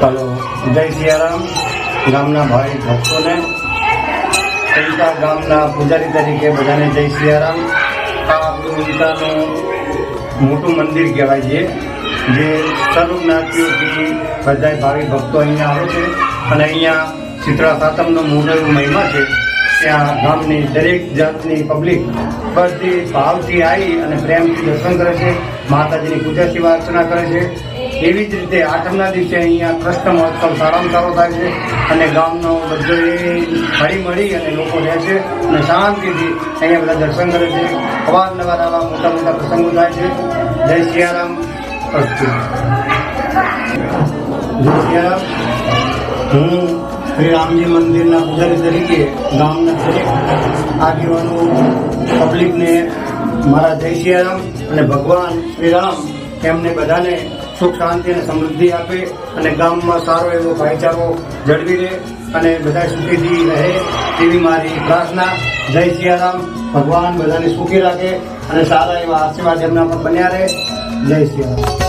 Hello જય સિયારામ ગામના ભાઈ ભક્તોને. કવિતા ગામના પૂજારી તરીકે બધાને જય સિયારામ. આ આપણું વિસ્તારનું મોટું મંદિર કહેવાય છે, જે સર્વ જ્ઞાતિઓથી બધા ભાવિ ભક્તો અહીંયા આવે છે અને અહીંયા ચિત્રા સાતમનો મોટો મહિમા છે. ત્યાં ગામની દરેક જાતની પબ્લિક બધી ભાવથી આવી અને પ્રેમથી દર્શન કરે છે, માતાજીની પૂજા સેવા અર્ચના કરે છે. એવી જ રીતે આઠમના દિવસે અહીંયા કૃષ્ણ મહોત્સવ સારામાં સારો થાય છે અને ગામનો બધો એ હળી મળી અને લોકો રહે છે અને શાંતિથી અહીંયા બધા દર્શન કરે છે. અવારનવાર આવા મોટા મોટા પ્રસંગો થાય છે. જય સિયારામ. જય સિયારામ. હું શ્રી રામજી મંદિરના પૂજારી તરીકે ગામના દરેક આગેવાનો પબ્લિકને મારા જય સિયારામ અને ભગવાન શ્રી રામ એમને બધાને સુખ, શાંતિ અને સમૃદ્ધિ આપે અને ગામમાં સારો એવો ભાઈચારો જળવી રહે અને બધા સુખીથી રહે એવી મારી પ્રાર્થના. જય સિયારામ. ભગવાન બધાને સુખી રાખે અને સારા એવા આશીર્વાદ એમના પર બન્યા રહે. જય સિયારામ.